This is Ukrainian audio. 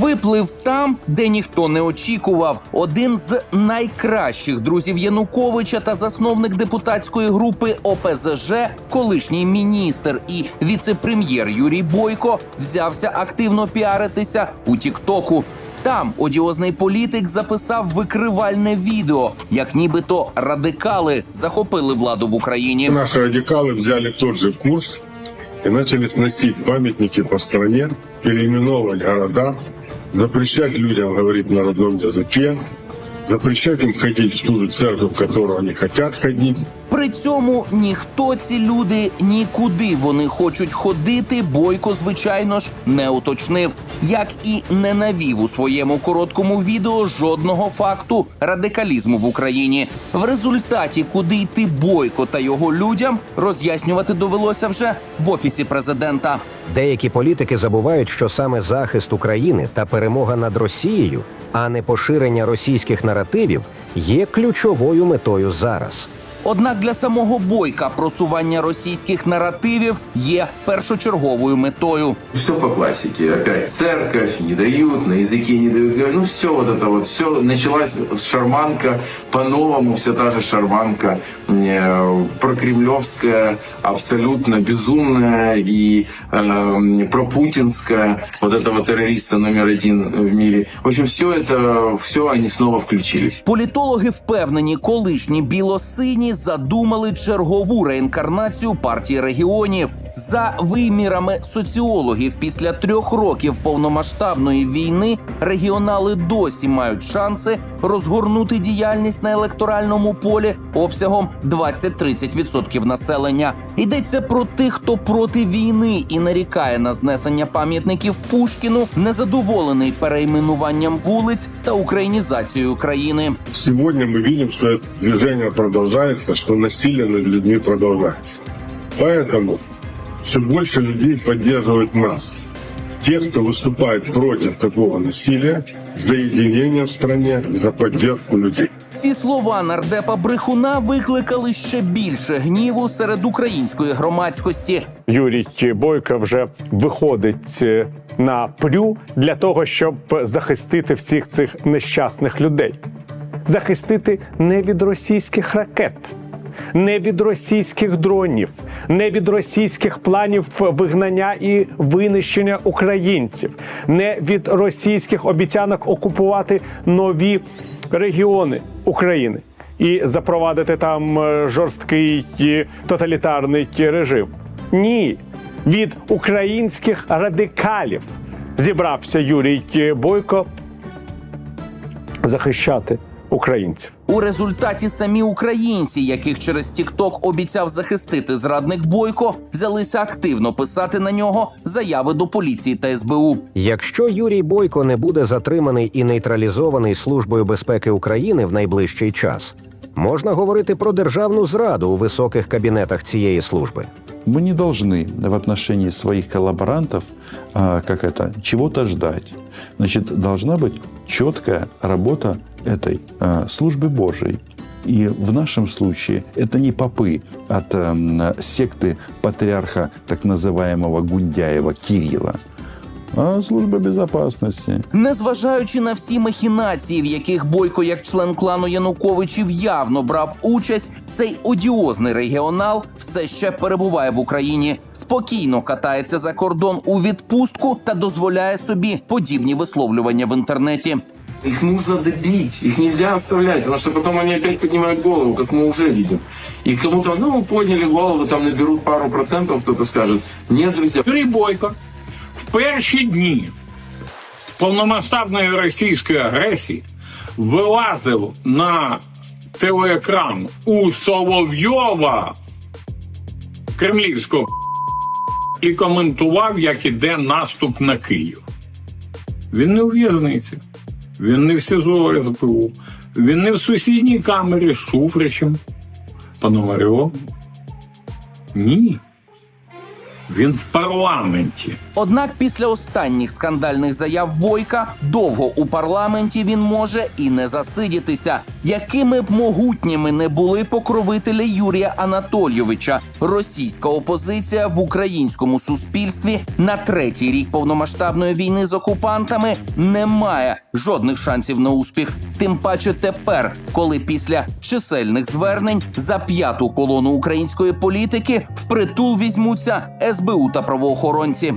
Виплив там, де ніхто не очікував. Один з найкращих друзів Януковича та засновник депутатської групи ОПЗЖ, колишній міністр і віце-прем'єр Юрій Бойко, взявся активно піаритися у Тіктоку. Там одіозний політик записав викривальне відео, як нібито радикали захопили владу в Україні. Наши радикалы взяли тот же курс и начали сносить памятники по стране, переименовывать города, запрещать людям говорить на родном языке, запрещать им ходить в ту же церковь, в которую они хотят ходить. При цьому ніхто ці люди нікуди вони хочуть ходити. Бойко, звичайно ж, не уточнив, як і не навів у своєму короткому відео жодного факту радикалізму в Україні. В результаті, куди йти Бойко та його людям, роз'яснювати довелося вже в офісі президента. Деякі політики забувають, що саме захист України та перемога над Росією, а не поширення російських наративів, є ключовою метою зараз. Однак для самого Бойка просування російських наративів є першочерговою метою. Все по классике. Опять церковь, не дают, на языке не дают говорить. Ну, все вот это вот. Все началась шарманка по-новому, все та же шарманка э, прокремлевская, абсолютно безумная и э, пропутинская. Вот этого террориста номер один в мире. В общем, все это, все они снова включились. Політологи впевнені, колишні білосині задумали чергову реінкарнацію партії регіонів. За вимірами соціологів, після трьох років повномасштабної війни регіонали досі мають шанси розгорнути діяльність на електоральному полі обсягом 20-30% населення. Йдеться про тих, хто проти війни і нарікає на знесення пам'ятників Пушкіну, незадоволений перейменуванням вулиць та українізацією країни. Сегодня мы видим, что это движение продолжается, что насилие над людьми продолжается. Поэтому все больше людей поддерживают нас. Те, кто выступает против такого насилия, за единение в стране, за поддержку людей. Ці слова нардепа брехуна викликали ще більше гніву серед української громадськості. Юрій Бойко вже виходить е, на прю для того, щоб захистити всіх цих нещасних людей, захистити не від російських ракет. Не від російських дронів, не від російських планів вигнання і винищення українців, не від російських обіцянок окупувати нові регіони України і запровадити там е, жорсткий е, тоталітарний режим. Ні, від українських радикалів зібрався Юрій Бойко захищати українців. У результаті самі українці, яких через Тікток обіцяв захистити зрадник Бойко, взялися активно писати на нього заяви до поліції та СБУ. Якщо Юрій Бойко не буде затриманий і нейтралізований Службою безпеки України в найближчий час, можна говорити про державну зраду у високих кабінетах цієї служби. Мы не должны в отношении своих коллаборантов, а, как это, чего-то ждать. Значит, должна быть четкая работа этой а, службы Божией. И в нашем случае это не попы от эм, секты патриарха так называемого Гундяева Кирилла, а служба безопасности. Незважаючи на всі махінації, в яких Бойко, як член клану Януковичів, явно брав участь, цей одіозний регіонал все ще перебуває в Україні. Спокійно катається за кордон у відпустку та дозволяє собі подібні висловлювання в інтернеті. Их нужно добить, их нельзя оставлять, потому что потом они опять поднимают голову, как мы уже видим. И кому-то, ну, подняли голову, там наберут пару процентов, кто-то скажет, нет, друзья, Юрій Бойко в перші дні повномасштабної російської агресії вилазив на телеекран у Соловйова кремлівського і коментував, як іде наступ на Київ. Він не у в'язниці, він не в СІЗО СБУ, він не в сусідній камері з Шуфричем, Пономарьовим. Ні. Він в парламенті. Однак після останніх скандальних заяв Бойка довго у парламенті він може і не засидітися, якими б могутніми не були покровителі Юрія Анатолійовича. російська опозиція в українському суспільстві на третій рік повномасштабної війни з окупантами не має жодних шансів на успіх. Тим паче тепер, коли після чисельних звернень за п'яту колону української політики впритул візьмуться СБУ та правоохоронці.